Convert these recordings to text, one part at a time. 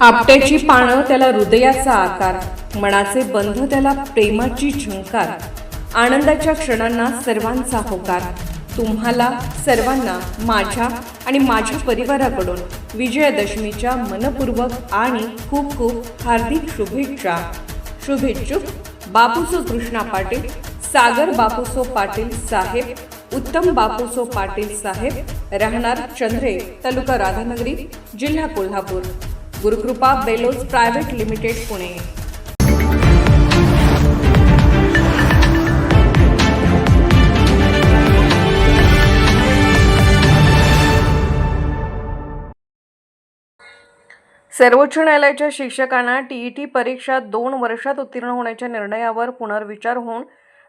आपट्याची पानं त्याला हृदयाचा आकार मनाचे बंध त्याला प्रेमाची झुंकार आनंदाच्या क्षणांना सर्वांचा होकार. तुम्हाला सर्वांना माझ्या आणि माझ्या परिवाराकडून विजयादशमीच्या मनपूर्वक आणि खूप खूप हार्दिक शुभेच्छा. शुभेच्छुक बापूसो कृष्णा पाटील सागर बापूसो पाटील साहेब उत्तम बापूसो पाटील साहेब राहणार चंद्रे तालुका राधानगरी जिल्हा Kolhapur. Gurukrupa bellows private limited Pune. सर्वोच्च न्यायालयाच्या शिक्षकांना टीईटी परीक्षा दोन वर्षात उत्तीर्ण होण्याच्या निर्णयावर पुनर्विचार होऊन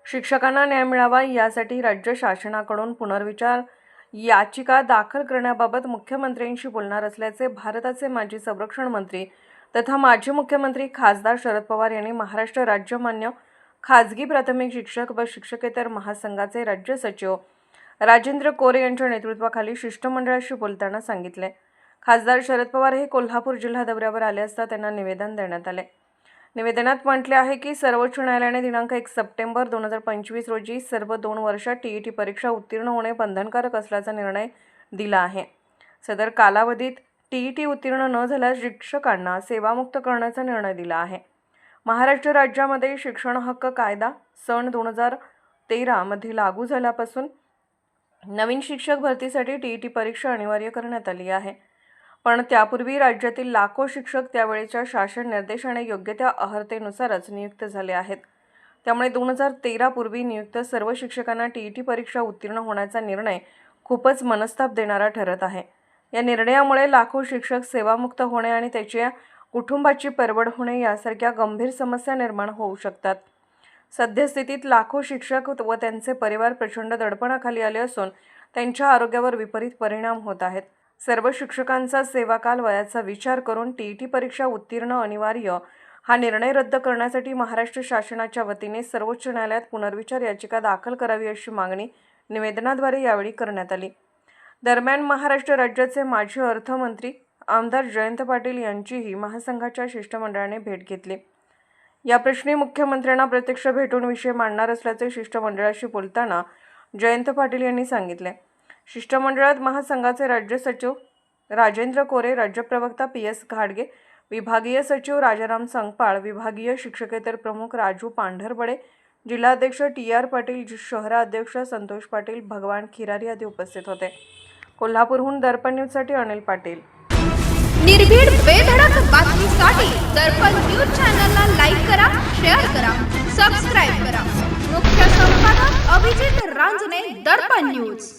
शिक्षकांना न्याय मिळावा यासाठी राज्य शासनाकडून पुनर्विचार याचिका दाखल करण्याबाबत मुख्यमंत्र्यांशी बोलणार असल्याचे भारताचे माजी संरक्षण मंत्री तथा माजी मुख्यमंत्री खासदार शरद पवार यांनी महाराष्ट्र राज्य मान्य खाजगी प्राथमिक शिक्षक व शिक्षकेतर महासंघाचे राज्य सचिव राजेंद्र कोरे यांच्या नेतृत्वाखाली शिष्टमंडळाशी बोलताना सांगितले. खासदार शरद पवार हे कोल्हापूर जिल्हा दौऱ्यावर आले असता त्यांना निवेदन देण्यात आले. निवेदनात म्हटले आहे की सर्वोच्च न्यायालयाने दिनांक एक सप्टेंबर दोन हजार पंचवीस रोजी सर्व दोन वर्षात टी टी परीक्षा उत्तीर्ण होणे बंधनकारक असल्याचा निर्णय दिला आहे. सदर कालावधीत टी टी उत्तीर्ण न झाल्यास शिक्षकांना सेवामुक्त करण्याचा निर्णय दिला आहे. महाराष्ट्र राज्यामध्ये शिक्षण हक्क कायदा सन दोन हजार तेरामध्ये लागू झाल्यापासून नवीन शिक्षक भरतीसाठी टी ई टी परीक्षा अनिवार्य करण्यात आली आहे. पण त्यापूर्वी राज्यातील लाखो शिक्षक त्यावेळेच्या शासन निर्देशाने योग्य त्या अहर्तेनुसारच नियुक्त झाले आहेत. त्यामुळे दोन हजार तेरापूर्वी नियुक्त सर्व शिक्षकांना टी ई टी परीक्षा उत्तीर्ण होण्याचा निर्णय खूपच मनस्ताप देणारा ठरत आहे. या निर्णयामुळे लाखो शिक्षक सेवामुक्त होणे आणि त्याच्या कुटुंबाची परवड होणे यासारख्या गंभीर समस्या निर्माण होऊ शकतात. सद्यस्थितीत लाखो शिक्षक व त्यांचे परिवार प्रचंड दडपणाखाली आले असून त्यांच्या आरोग्यावर विपरीत परिणाम होत आहेत. सर्व शिक्षकांचा सेवाकाल वयाचा विचार करून टी ई टी परीक्षा उत्तीर्ण अनिवार्य. हा निर्णय रद्द करण्यासाठी महाराष्ट्र शासनाच्या वतीने सर्वोच्च न्यायालयात पुनर्विचार याचिका दाखल करावी अशी मागणी निवेदनाद्वारे यावेळी करण्यात आली. दरम्यान महाराष्ट्र राज्याचे माजी अर्थमंत्री आमदार जयंत पाटील यांचीही महासंघाच्या शिष्टमंडळाने भेट घेतली. या प्रश्नी मुख्यमंत्र्यांना प्रत्यक्ष भेटून विषय मांडणार असल्याचे शिष्टमंडळाशी बोलताना जयंत पाटील यांनी सांगितले. शिष्टमंडळात महासंघाचे राज्य सचिव राजेंद्र कोरे राज्य प्रवक्ता पी एस घाडगे विभागीय सचिव राजाराम संगपाळ विभागीय शिक्षकेतर प्रमुख राजू पांढरबडे जिल्हाध्यक्ष टी आर पाटील शहराध्यक्ष संतोष पाटील भगवान खिरारी आदी उपस्थित होते. कोल्हापूरहून दर्पण न्यूजसाठी अनिल पाटील. निर्भीड बेधडक बातमीसाठी दर्पण न्यूज चॅनलला लाईक करा शेअर करा सबस्क्राईब करा. मुख्य संपादक अभिजित रांजने दर्पण न्यूज.